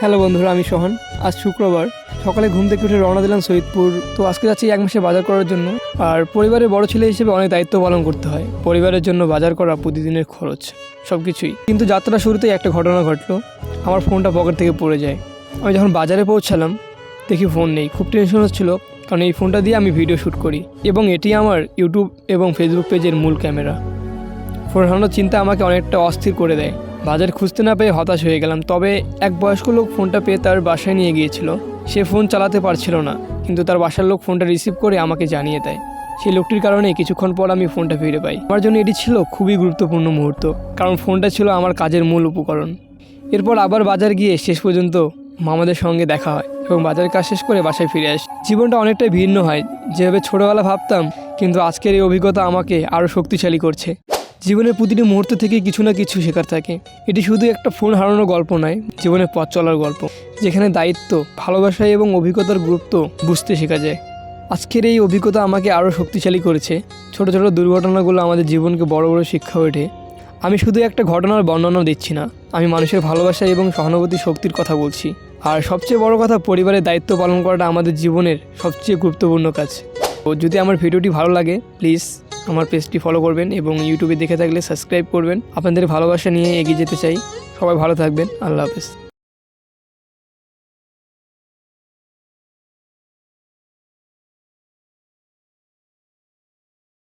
Hello বন্ধুরা, আমি সোহান। আজ শুক্রবার। সকালে ঘুম থেকে উঠে রওনা দিলাম সৈয়দপুর। তো আজকে যাচ্ছি এক মাসে বাজার করার জন্য। আর পরিবারের বড় ছেলে হিসেবে অনেক দায়িত্ব পালন করতে হয়। পরিবারের জন্য বাজার করা প্রতিদিনের খরচ সব কিছুই কিন্তু যাত্রা শুরুতেই একটা ঘটনা ঘটলো। আমার ফোনটা পকেট থেকে পড়ে যায়। আমি যখন বাজারে পৌঁছালাম, দেখি ফোন নেই। খুব টেনশন হচ্ছিল, কারণ এই ফোনটা দিয়ে আমি ভিডিও শ্যুট করি। এবং এটি আমার ইউটিউব এবং ফেসবুক পেজের মূল ক্যামেরা। ফোন হারানোর চিন্তা আমাকে অনেকটা অস্থির করে দেয়। বাজার খুঁজতে না পেয়ে হতাশ হয়ে গেলাম। তবে এক বয়স্ক লোক ফোনটা পেয়ে তার বাসায় নিয়ে গিয়েছিল। সে ফোন চালাতে পারছিল না, কিন্তু তার বাসার লোক ফোনটা রিসিভ করে আমাকে জানিয়ে দেয়। সেই লোকটির কারণে কিছুক্ষণ পর আমি ফোনটা ফিরে পাই। আমার জন্য এটি ছিল খুবই গুরুত্বপূর্ণ মুহূর্ত, কারণ ফোনটা ছিল আমার কাজের মূল উপকরণ। এরপর আবার বাজার গিয়ে শেষ পর্যন্ত মামাদের সঙ্গে দেখা হয় এবং বাজার কাজ শেষ করে বাসায় ফিরে আসি। জীবনটা অনেকটাই ভিন্ন হয়, যেভাবে ছোটোবেলা ভাবতাম, কিন্তু আজকের এই অভিজ্ঞতা আমাকে আরও শক্তিশালী করছে। জীবনের প্রতিটি মুহূর্ত থেকে কিছু না কিছু শেখার থাকে। এটি শুধু একটা ফোন হারানোর গল্প নয়, জীবনের পথ চলার গল্প, যেখানে দায়িত্ব, ভালোবাসা এবং অভিজ্ঞতার গুরুত্ব বুঝতে শেখা যায়। আজকের এই অভিজ্ঞতা আমাকে আরও শক্তিশালী করেছে। ছোট ছোট দুর্ঘটনাগুলো আমাদের জীবনকে বড় বড় শিক্ষা ওঠে। আমি শুধু একটা ঘটনার বর্ণনা দিচ্ছি না, আমি মানুষের ভালোবাসা এবং সহানুভূতি শক্তির কথা বলছি। আর সবচেয়ে বড় কথা, পরিবারের দায়িত্ব পালন করাটা আমাদের জীবনের সবচেয়ে গুরুত্বপূর্ণ কাজ। ও যদি আমার ভিডিওটি ভালো লাগে, প্লিজ আমার পেজটি ফলো করবেন এবং ইউটিউবে দেখে থাকলে সাবস্ক্রাইব করবেন। আপনাদের ভালোবাসা নিয়ে এগিয়ে যেতে চাই। সবাই ভালো থাকবেন। আল্লাহ হাফেজ।